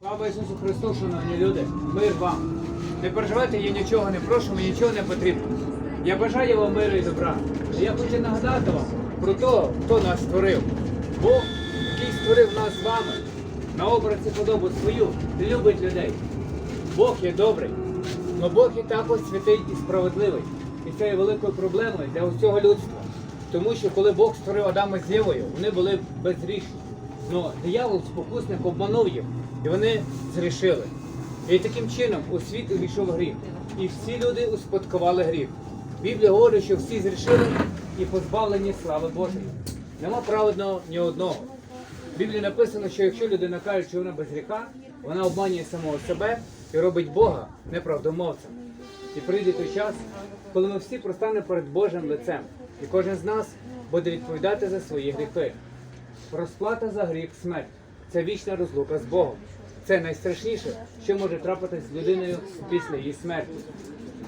Слава Ісусу Христу, шановні люди, мир вам. Не переживайте, я нічого не прошу, мені нічого не потрібно. Я бажаю вам миру і добра. І я хочу нагадати вам про того, хто нас створив. Бог, який створив нас з вами, на образі подобу свою, любить людей. Бог є добрий, але Бог є також святий і справедливий. І це є великою проблемою для усього людства. Тому що коли Бог створив Адама з Євою, вони були безгрішні. Но диявол спокусник обманув їх, і вони зрішили. І таким чином у світ увійшов гріх. І всі люди успадкували гріх. Біблія говорить, що всі зрішили і позбавлені слави Божої. Нема праведного ні одного. В Біблії написано, що якщо людина каже, що вона без гріха, вона обманює самого себе і робить Бога неправдомовцем. І прийде той час, коли ми всі простанемо перед Божим лицем, і кожен з нас буде відповідати за свої гріхи. Розплата за гріх смерть. Це вічна розлука з Богом. Це найстрашніше, що може трапитись з людиною після її смерті.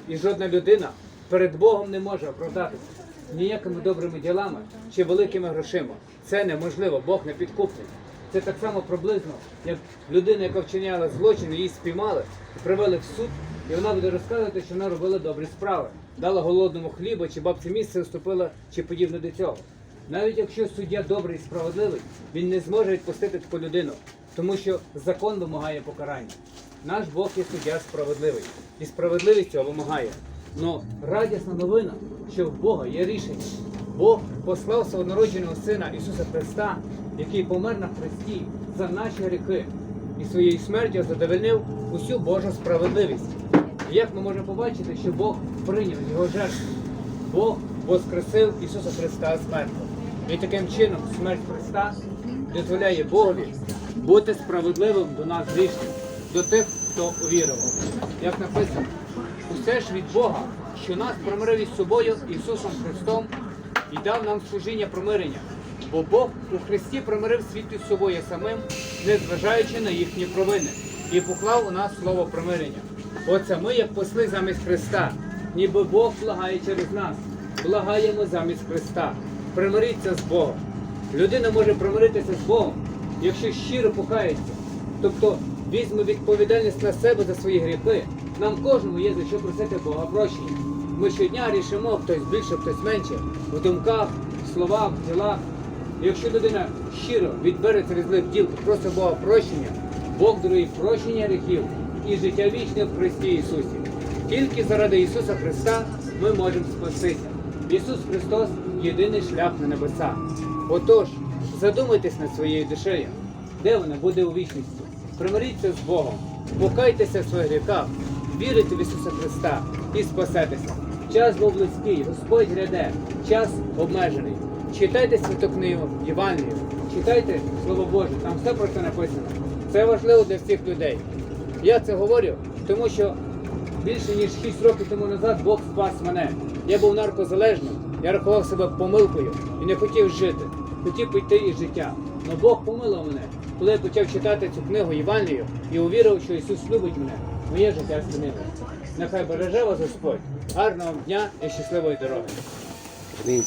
І жодна людина перед Богом не може оправдатися ніякими добрими ділами чи великими грошима. Це неможливо, Бог не підкупний. Це так само приблизно, як людина, яка вчиняла злочин, її спіймали, привели в суд, і вона буде розказувати, що вона робила добрі справи, дала голодному хліба, чи бабці місце уступила, чи подібне до цього. Навіть якщо суддя добрий і справедливий, він не зможе відпустити таку людину, тому що закон вимагає покарання. Наш Бог є суддя справедливий, і справедливість цього вимагає. Но радісна новина, що в Бога є рішення. Бог послав свого народженого Сина Ісуса Христа, який помер на Христі за наші гріхи, і своєю смертю задовольнив усю Божу справедливість. І як ми можемо побачити, що Бог прийняв його жертву? Бог воскресив Ісуса Христа з мертвих. І таким чином смерть Христа дозволяє Богові бути справедливим до нас грішних, до тих, хто увірував. Як написано, усе ж від Бога, що нас примирив із собою Ісусом Христом і дав нам служіння примирення. Бо Бог у Христі примирив світ із собою самим, незважаючи на їхні провини, і поклав у нас слово примирення. Оце ми, як посли замість Христа, ніби Бог благає через нас, благаємо замість Христа. Примиріться з Богом. Людина може примиритися з Богом, якщо щиро покається. Тобто візьме відповідальність на себе за свої гріхи. Нам кожному є за що просити Бога прощення. Ми щодня рішимо, хтось більше, хтось менше, в думках, в словах, в ділах. Якщо людина щиро відбереться від злих діл і просить Бога прощення, Бог дарує прощення гріхів і життя вічне в Христі Ісусі. Тільки заради Ісуса Христа ми можемо спастися. Ісус Христос єдиний шлях на небеса. Отож, задумайтесь над своєю душею, де вона буде у вічності. Примиріться з Богом, покайтеся в своїх гріхах, вірите в Ісуса Христа і спасетеся. Час був близький, Господь гряде, час обмежений. Читайте святу книгу, Євангелію, читайте Слово Боже, там все про це написано. Це важливо для всіх людей. Я це говорю, тому що більше ніж 6 років тому назад Бог спас мене. Я був наркозалежним, я рахував себе помилкою і не хотів жити, хотів піти із життя. Но Бог помилив мене, коли я почав читати цю книгу Євангелію і увірив, що Ісус любить мене. Моє життя змінилося. Нехай береже вас Господь. Гарного вам дня і щасливої дороги. Амінь.